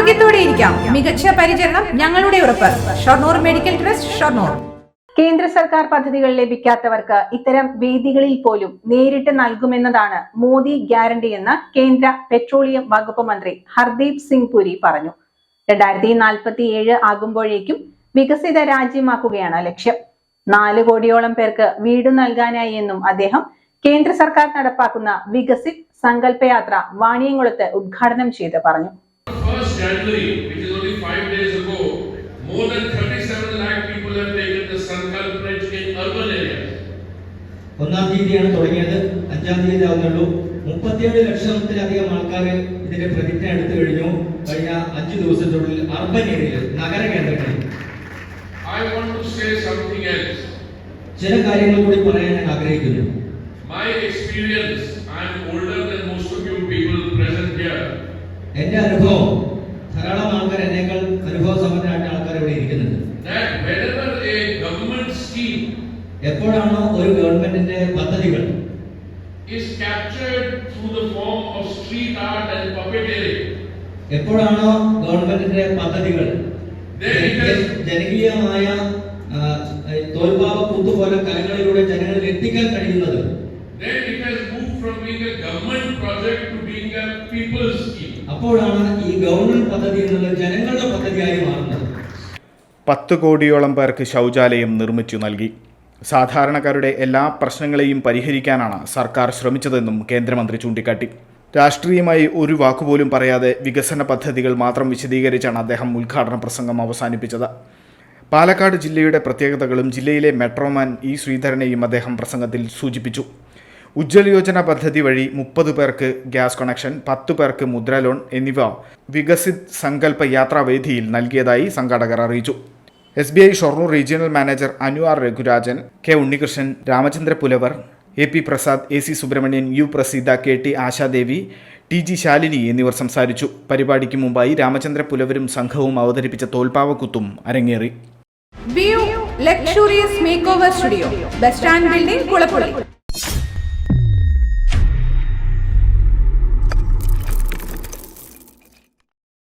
ധൈര്യത്തോടെ ഇരിക്കാം. മികച്ച പരിചരണം ഞങ്ങളുടെ ഉറപ്പ്. Shoranur medical trust Shoranur. കേന്ദ്ര സർക്കാർ പദ്ധതികൾ ലഭിക്കാത്തവർക്ക് ഇത്തരം വേദികളിൽ പോലും നേരിട്ട് നൽകുമെന്നതാണ് മോദി ഗ്യാരണ്ടി എന്ന് കേന്ദ്ര പെട്രോളിയം വകുപ്പ് മന്ത്രി ഹർദീപ് സിംഗ് പുരി പറഞ്ഞു. രണ്ടായിരത്തി നാൽപ്പത്തി ഏഴ് ആകുമ്പോഴേക്കും വികസിത രാജ്യമാക്കുകയാണ് ലക്ഷ്യം. നാല് കോടിയോളം പേർക്ക് വീട് നൽകാനായി എന്നും അദ്ദേഹം കേന്ദ്ര സർക്കാർ നടപ്പാക്കുന്ന വികസിത് സങ്കല്പയാത്ര വാണിയംകുളത്ത് ഉദ്ഘാടനം ചെയ്ത് പറഞ്ഞു. 1st January, which is only five days ago, more than 37 lakh people have taken the Sankalp pledge in urban areas. ഒന്നാം തീയതിയാണ് തുടങ്ങിയത് അഞ്ചാം തീയതി ആകുന്നുള്ളൂ മുപ്പത്തിയേഴ് ലക്ഷത്തിലധികം ആൾക്കാർ ഇതിന്റെ പ്രതിജ്ഞ എടുത്തു കഴിഞ്ഞു കഴിഞ്ഞ അഞ്ചു ദിവസത്തിനുള്ളിൽ അർബൻ ഏരിയയിൽ നഗര കേന്ദ്രങ്ങളിൽ I want to say something else. ചില കാര്യങ്ങൾ കൂടി പറയാൻ ഞാൻ ആഗ്രഹിക്കുന്നു My experience, I am older than most of you people present here. എന്റെ അനുഭവം ആൾക്കാർ എന്നേക്കാൾ അനുഭവ സമ്പന്നരായ ആൾക്കാർ ഇവിടെ ഇരിക്കുന്നുണ്ട് That whenever a government scheme എപ്പോഴാണോ ഒരു ഗവൺമെന്റിന്റെ പദ്ധതികൾ is captured through the form of street art and puppeteering, എപ്പോഴാണോ ഗവൺമെന്റിന്റെ പദ്ധതികൾ ജന- ജനകീയമായ തോൽപാവ കൂത്തുപോലെ കലകളിലൂടെ ജനങ്ങളിൽ എത്തിക്കാൻ കഴിയുന്നത്? അപ്പോഴാണ് ഈ ഗവൺമെന്റ് പദ്ധതി എന്നുള്ളത് ജനങ്ങളുടെ പദ്ധതിയായി മാറുന്നത്. പത്ത് കോടിയോളം പേർക്ക് ശൗചാലയം നിർമ്മിച്ചു നൽകി. സാധാരണക്കാരുടെ എല്ലാ പ്രശ്നങ്ങളെയും പരിഹരിക്കാനാണ് സർക്കാർ ശ്രമിച്ചതെന്നും കേന്ദ്രമന്ത്രി ചൂണ്ടിക്കാട്ടി. രാഷ്ട്രീയമായി ഒരു വാക്കുപോലും പറയാതെ വികസന പദ്ധതികൾ മാത്രം വിശദീകരിച്ചാണ് അദ്ദേഹം ഉദ്ഘാടന പ്രസംഗം അവസാനിപ്പിച്ചത്. പാലക്കാട് ജില്ലയുടെ പ്രത്യേകതകളും ജില്ലയിലെ മെട്രോമാൻ ഇ ശ്രീധരനെയും അദ്ദേഹം പ്രസംഗത്തിൽ സൂചിപ്പിച്ചു. ഉജ്ജ്വൽ യോജന പദ്ധതി വഴി മുപ്പത് പേർക്ക് ഗ്യാസ് കണക്ഷൻ പത്ത് പേർക്ക് മുദ്ര ലോൺ എന്നിവ വികസിത് സങ്കല്പ യാത്രാവേദിയിൽ നൽകിയതായി സംഘാടകർ അറിയിച്ചു. S B I Shoranur regional manager Anu R Raghurajan K Unnikrishnan Ramachandra Pulavar A P Prasad A C Subrahmanian U Praseetha K T Ashadevi T G Shalini എന്നിവർ സംസാരിച്ചു. പരിപാടിക്ക് മുമ്പായി രാമചന്ദ്ര പുലവരും സംഘവും അവതരിപ്പിച്ച തോൽപ്പാവക്കുത്തും അരങ്ങേറി. Luxurious makeover studio bus stand building Kulappully